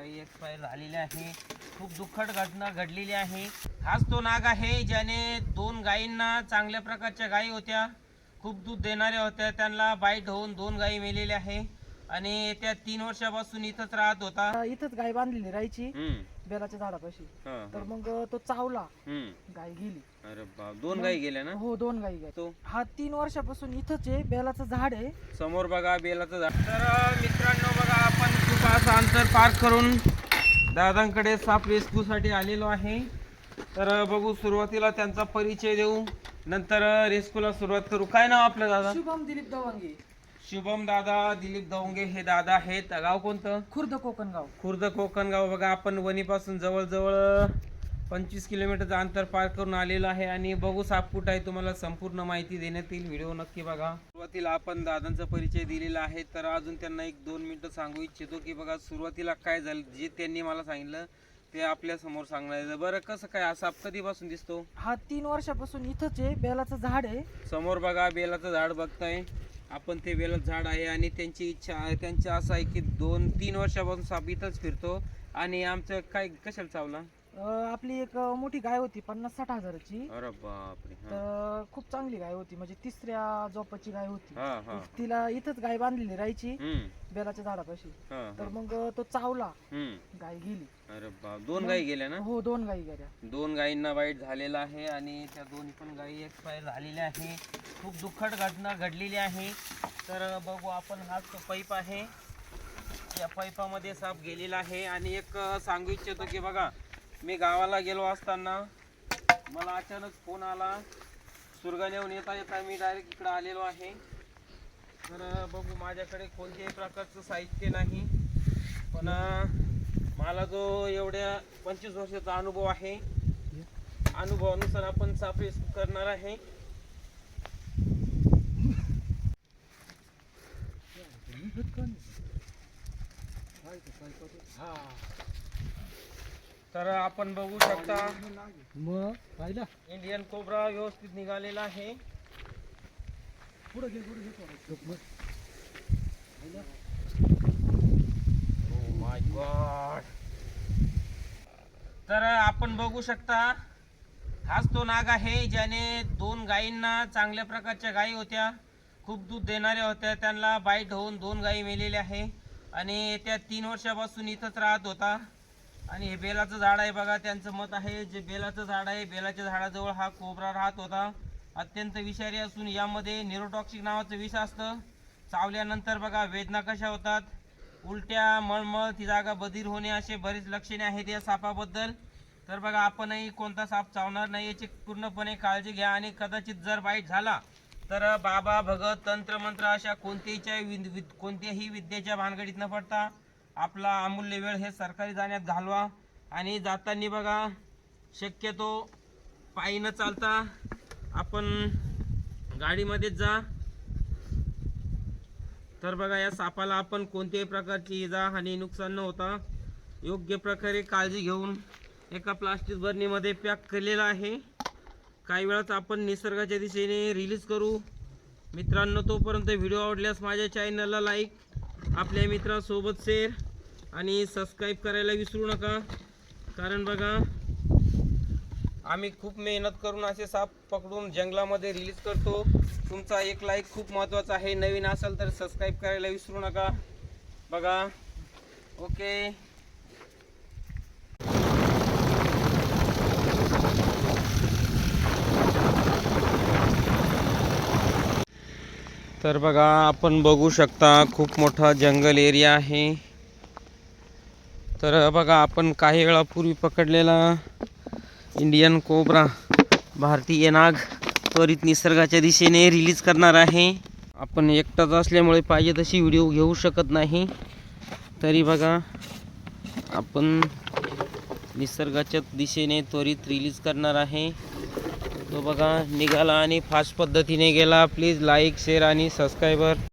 गायी एक्सपायर झालेल्या आहे. खूप दुःखद घटना घडलेली आहे. हाच तो नाग आहे ज्याने दोन गायींना चांगल्या प्रकारच्या गायी होत्या खूप दूध देणाऱ्या होत्या. त्यांना बाईट होऊन दोन गायी मेलेल्या आहे. आणि त्या तीन वर्षापासून इथंच राहत होता. इथंच गाय बांधलेली राहायची बेलाच्या झाडापाशी. हा, तर. मग तो चावला. गाय गेली. अरे दोन गायी गेल्या ना? हो दोन गायी तो? हा तीन वर्षापासून इथंच आहे बेलाचं झाड आहे. समोर बघा बेलाचं झाड. तर मित्रांनो असं अंतर पार करून दादांकडे साप रेस्क्यू साठी आलेलो आहे. तर बघू सुरुवातीला त्यांचा परिचय देऊ. नंतर रेस्क्यूला सुरुवात करू. काय नाव आपलं दादा? शुभम दिलीप दवांगे. शुभम दादा दिलीप दवंगे हे दादा आहेत. गाव कोणतं? खुर्द कोकणगाव. खुर्द कोकण गाव बघा आपण वणीपासून जवळजवळ पंचवीस किलोमीटरचं अंतर पार करून आलेलो आहे आणि बघू साप कुठं आहे तुम्हाला संपूर्ण माहिती देण्यात येईल. व्हिडिओ नक्की बघा. सुरुवातीला आपण दादांचा परिचय दिलेला आहे तर अजून त्यांना एक दोन मिनिटं सांगू इच्छितो की बघा सुरुवातीला काय झालं जे त्यांनी मला सांगितलं ते आपल्यासमोर सांगणार. बरं कसं काय हा साप कधीपासून दिसतो? हा तीन वर्षापासून इथंच आहे बेलाचं झाड आहे. समोर बघा बेलाचं झाड बघताय. आपण ते बेलाचं झाड आहे आणि त्यांची इच्छा आहे त्यांची असं आहे की दोन तीन वर्षापासून साप इथंच फिरतो. आणि आमचं काय कशाला चावला? अं, आपली एक मोठी गाय होती पन्नास साठ हजाराची. अरे बापरे हा. तर खूप चांगली गाय होती म्हणजे तिसऱ्या जोपाची गाय होती. हा हा. तिला इथंच गाय बांधलेली राहायची हम्म. बेलाच्या झाडापाशी. हा तर हा. मग तो चावला हम्म. गाय गेली. अरे बाप दोन गायी गेल्या ना? हो दोन गायी गेल्या. दोन गायींना वाईट झालेलं आहे आणि त्या दोन्ही पण गायी एक्सपायर झालेल्या आहे. खूप दुःखद घटना घडलेली आहे. तर बघू आपण हाच तो पाईप आहे. त्या पाईपामध्ये साप गेलेला आहे आणि एक अं, सांगू इच्छितो की बघा मी गावाला गेलो असताना मला अचानक फोन आला. सुरगाण्याहून येता येता मी डायरेक्ट इकडं आलेलो आहे. तर बघू माझ्याकडे कोणत्याही प्रकारचं साहित्य नाही. पण मला जो एवढ्या पंचवीस वर्षाचा अनुभव आहे अनुभवानुसार आपण साप करणार आहे. तर आपण बघू शकता मग पाहिला. इंडियन कोबरा व्यवस्थित निघालेला आहे. पुढे घे पुढे घे. माय गॉड तर आपण बघू शकता हाच तो नाग आहे ज्याने दोन गायींना चांगल्या प्रकारच्या गायी होत्या. खूप दूध देणाऱ्या होत्या. त्यांना बाईट होऊन दोन गायी मेलेल्या आहे. आणि त्या तीन वर्षापासून इथंच राहत होता. आणि हे बेलाचं झाड आहे बघा त्यांचं मत आहे जे बेलाचं झाड आहे बेलाच्या झाडाजवळ हा कोबरा राहत होता. अत्यंत विषारी असून यामध्ये निरोटॉक्सिक नावाचं विष असतं. चावल्यानंतर बघा वेदना कशा होतात? उलट्या मळमळ ती जागा बधीर होणे असे बरेच लक्षणे आहेत या सापाबद्दल. तर बघा आपणही कोणता साप चावणार नाही याची पूर्णपणे काळजी घ्या आणि कदाचित जर वाईट झाला तर बाबा भगत तंत्रमंत्र अशा कोणत्याही विद- कोणत्याही विद्येच्या भानगडीत न पडता आपला अमूल्य वेळ हे सरकारी जाण्यात घालवा आणि जाताना बघा शक्यतो पायी न चालता आपण गाडीमध्येच जा. तर बघा या सापाला आपण कोणत्याही प्रकारची इजा आणि नुकसान न होता योग्य प्रकारे काळजी घेऊन एका प्लास्टिक बर्नीमध्ये पॅक केलेला आहे. काही वेळात आपण निसर्गाच्या दिशेने रिलीज करू. मित्रांनो तोपर्यंत व्हिडिओ आवडल्यास माझ्या चॅनलला लाईक आपल्या मित्रांसोबत शेअर आणि सबस्क्राईब करायला विसरू नका. कारण बघा आम्ही खूप मेहनत करून असे साप पकडून जंगलामध्ये रिलीज करतो. तुमचा एक लाईक खूप महत्त्वाचा आहे. नवीन असाल तर सबस्क्राईब करायला विसरू नका. बघा. ओके. तर बघा आपण बघू शकता खूप मोठा जंगल एरिया आहे. तर बघा आपण काही वेळापूर्वी पकडलेला इंडियन कोबरा भारतीय नाग त्वरित निसर्गाच्या दिशेने रिलीज करणार आहे. आपण एकटाच असल्यामुळे पाहिजे तशी व्हिडिओ घेऊ शकत नाही. तरी बघा आपण निसर्गाच्या दिशेने त्वरित रिलीज करणार आहे. तो बघा निघाला आणि फास्ट पद्धतीने गेला. प्लीज लाईक शेअर आणि सबस्क्रायबर